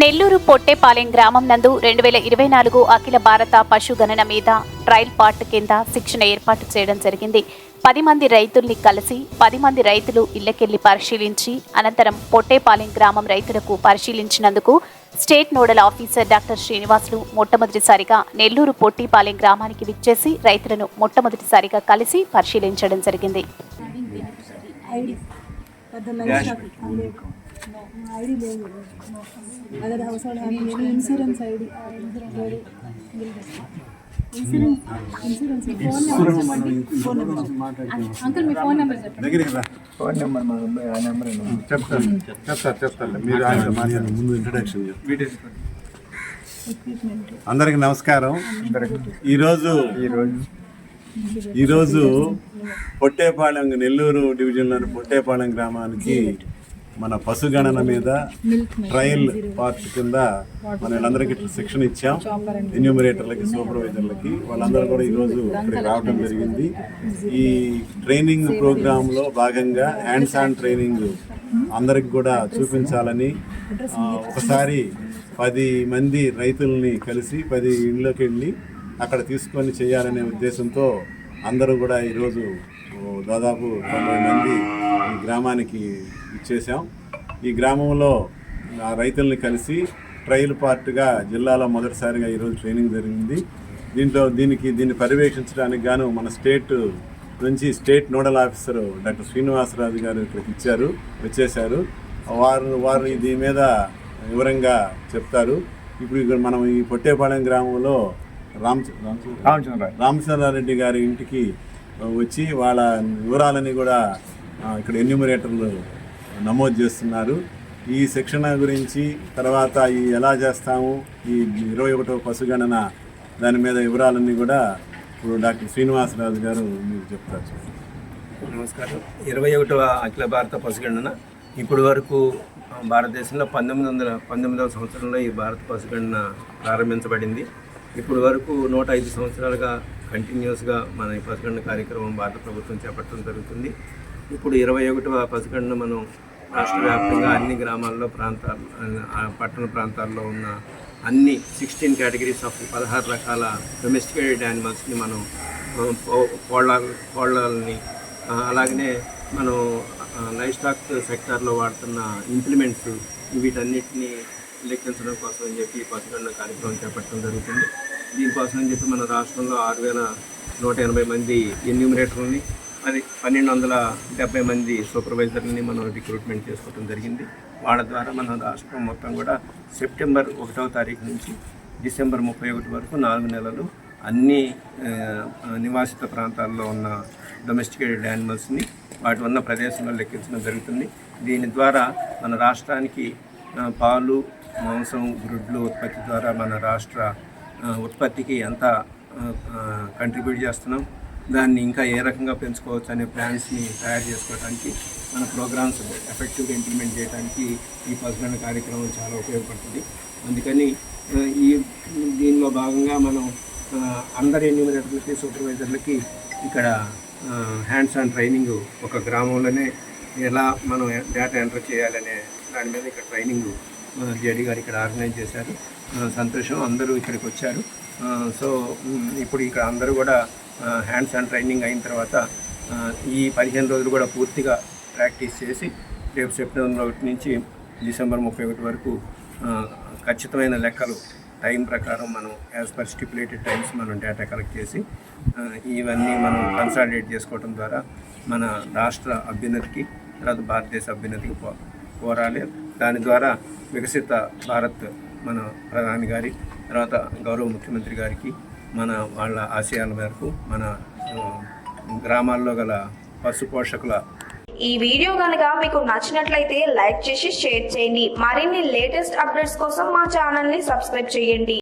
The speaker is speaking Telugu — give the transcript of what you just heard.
నెల్లూరు పొట్టేపాలెం గ్రామం నందు రెండు వేల ఇరవై నాలుగు అఖిల భారత పశుగణన మీద ట్రయల్ పార్ట్ కింద శిక్షణ ఏర్పాటు చేయడం జరిగింది. పది మంది రైతుల్ని కలిసి పది మంది రైతులు ఇళ్ళకెళ్ళి పరిశీలించి అనంతరం పొట్టేపాలెం గ్రామం రైతులకు పరిశీలించినందుకు state nodal officer doctor Srinivasulu మొట్టమొదటిసారిగా నెల్లూరు పొట్టిపాలెం గ్రామానికి విచ్చేసి రైతులను మొట్టమొదటిసారిగా కలిసి పరిశీలించడం జరిగింది. ఐడి లేదు అదే household insurance ID insurance ID insurance insurance phone number phone number uncle మీ ఫోన్ నెంబర్ చెప్పండి ఫోన్ నెంబర్ మా ఆ నెంబర్ చెప్తాను చెప్తాను చెప్తాను మీరు ఆయన మాట్లాడండి ముందు ఇంట్రడక్షన్ అందరికి నమస్కారం. ఈరోజు ఈరోజు ఈరోజు పొట్టేపాలెం నెల్లూరు డివిజన్లోని పొట్టేపాలెం గ్రామానికి మన పశుగణన మీద ట్రయల్ పార్ట్ కింద మన వీళ్ళందరికీ శిక్షణ ఇచ్చాం. ఎన్యూమరేటర్లకి సూపర్వైజర్లకి వాళ్ళందరూ కూడా ఈరోజు ఇక్కడికి రావడం జరిగింది. ఈ ట్రైనింగ్ ప్రోగ్రాంలో భాగంగా హ్యాండ్స్ ఆన్ ట్రైనింగ్ అందరికి కూడా చూపించాలని ఒకసారి పది మంది రైతుల్ని కలిసి పది ఇళ్ళకి వెళ్ళి అక్కడ తీసుకొని చేయాలనే ఉద్దేశంతో అందరూ కూడా ఈరోజు దాదాపు తొంభై మంది ఈ గ్రామానికి ఇచ్చేసాం ఈ గ్రామంలో ఆ రైతుల్ని కలిసి ట్రయల్ పార్ట్గా జిల్లాలో మొదటిసారిగా ఈరోజు ట్రైనింగ్ జరిగింది. దీంట్లో దీనికి దీన్ని పర్యవేక్షించడానికి గాను మన స్టేట్ నుంచి state nodal officer doctor Srinivasaraju గారు ఇక్కడికి ఇచ్చారు వచ్చేశారు. వారు వారు దీని మీద వివరంగా చెప్తారు. ఇప్పుడు ఇక్కడ మనం ఈ పొట్టేపాలెం గ్రామంలో రామచంద్రారెడ్డి గారి ఇంటికి వచ్చి వాళ్ళ వివరాలని కూడా ఇక్కడ ఎన్యూమరేటర్లు నమోదు చేస్తున్నారు. ఈ శిక్షణ గురించి తర్వాత ఈ ఎలా చేస్తాము ఈ ఇరవై ఒకటో పశుగణన దాని మీద వివరాలన్నీ కూడా ఇప్పుడు డాక్టర్ శ్రీనివాసరాజు గారు మీకు చెప్తారు. నమస్కారం. ఇరవై ఒకటవ అఖిల భారత పశుగణన. ఇప్పటి వరకు భారతదేశంలో పంతొమ్మిది వందల పంతొమ్మిదవ సంవత్సరంలో ఈ భారత పశుగణన ప్రారంభించబడింది. ఇప్పటి వరకు నూట ఐదు సంవత్సరాలుగా కంటిన్యూస్గా మన ఈ పసిగండ కార్యక్రమం భారత ప్రభుత్వం చేపట్టడం జరుగుతుంది. ఇప్పుడు ఇరవై ఒకటవ పశుగణన మనం రాష్ట్ర వ్యాప్తంగా అన్ని గ్రామాల్లో ప్రాంతాలు పట్టణ ప్రాంతాల్లో ఉన్న అన్ని సిక్స్టీన్ కేటగిరీస్ ఆఫ్ పదహారు రకాల డొమెస్టికేటెడ్ యానిమల్స్ని మనం కోళ్ళ కోళ్ళని అలాగనే మనం లైఫ్ స్టాక్ సెక్టార్లో వాడుతున్న ఇంప్లిమెంట్స్ వీటన్నిటిని లెక్కించడం కోసం అని చెప్పి పశుగణన కార్యక్రమం చేపట్టడం జరుగుతుంది. దీనికోసం అని చెప్పి మన రాష్ట్రంలో ఆరు వేల నూట ఎనభై మంది ఎన్యూమినేటర్ని అది పన్నెండు వందల డెబ్బై మంది సూపర్వైజర్లని మనం రిక్రూట్మెంట్ చేసుకోవడం జరిగింది. వాళ్ళ ద్వారా మన రాష్ట్రం మొత్తం కూడా సెప్టెంబర్ ఒకటవ తారీఖు నుంచి డిసెంబర్ ముప్పై ఒకటి వరకు నాలుగు నెలలు అన్ని నివాసిత ప్రాంతాల్లో ఉన్న డొమెస్టికేటెడ్ యానిమల్స్ని వాటి ఉన్న ప్రదేశంలో లెక్కించడం జరుగుతుంది. దీని ద్వారా మన రాష్ట్రానికి పాలు మాంసం గుడ్లు ఉత్పత్తి ద్వారా మన రాష్ట్ర ఉత్పత్తికి ఎంత కంట్రిబ్యూట్ చేస్తున్నాం. దాన్ని ఇంకా ఏ రకంగా పెంచుకోవచ్చు అనే ప్లాన్స్ని తయారు చేసుకోవడానికి మన ప్రోగ్రామ్స్ ఎఫెక్టివ్గా ఇంప్లిమెంట్ చేయడానికి ఈ పశుగణ కార్యక్రమం చాలా ఉపయోగపడుతుంది. అందుకని ఈ దీనిలో భాగంగా మనం అందరి ఎన్యూమినేటర్లకి సూపర్వైజర్లకి ఇక్కడ హ్యాండ్స్ ఆన్ ట్రైనింగ్ ఒక గ్రామంలోనే ఎలా మనం డేటా ఎంటర్ చేయాలనే దాని మీద ఇక్కడ ట్రైనింగ్ జేడీ గారు ఇక్కడ ఆర్గనైజ్ చేశారు. సంతోషం అందరూ ఇక్కడికి వచ్చారు. సో ఇప్పుడు ఇక్కడ అందరూ కూడా హ్యాండ్స్ ఆన్ ట్రైనింగ్ అయిన తర్వాత ఈ పదిహేను రోజులు కూడా పూర్తిగా ప్రాక్టీస్ చేసి రేపు సెప్టెంబర్ ఒకటి నుంచి డిసెంబర్ ముప్పై ఒకటి వరకు ఖచ్చితమైన లెక్కలు టైం ప్రకారం మనం యాజ్ పర్ స్టిపులేటెడ్ టైమ్స్ మనం డేటా కలెక్ట్ చేసి ఇవన్నీ మనం కన్సాలిడేట్ చేసుకోవడం ద్వారా మన రాష్ట్ర అభ్యున్నతికి తర్వాత భారతదేశ అభ్యున్నతికి పో పోరాలి దాని ద్వారా వికసిత భారత్ మన ప్రధాని గారి తర్వాత గౌరవ ముఖ్యమంత్రి గారికి మన వాళ్ళ ఆశయాల మేరకు మన గ్రామాల్లో గల పశు పోషకుల ఈ వీడియో కనుక మీకు నచ్చినట్లయితే లైక్ చేసి షేర్ చేయండి. మరిన్ని లేటెస్ట్ అప్డేట్స్ కోసం మా ఛానల్ని సబ్స్క్రైబ్ చేయండి.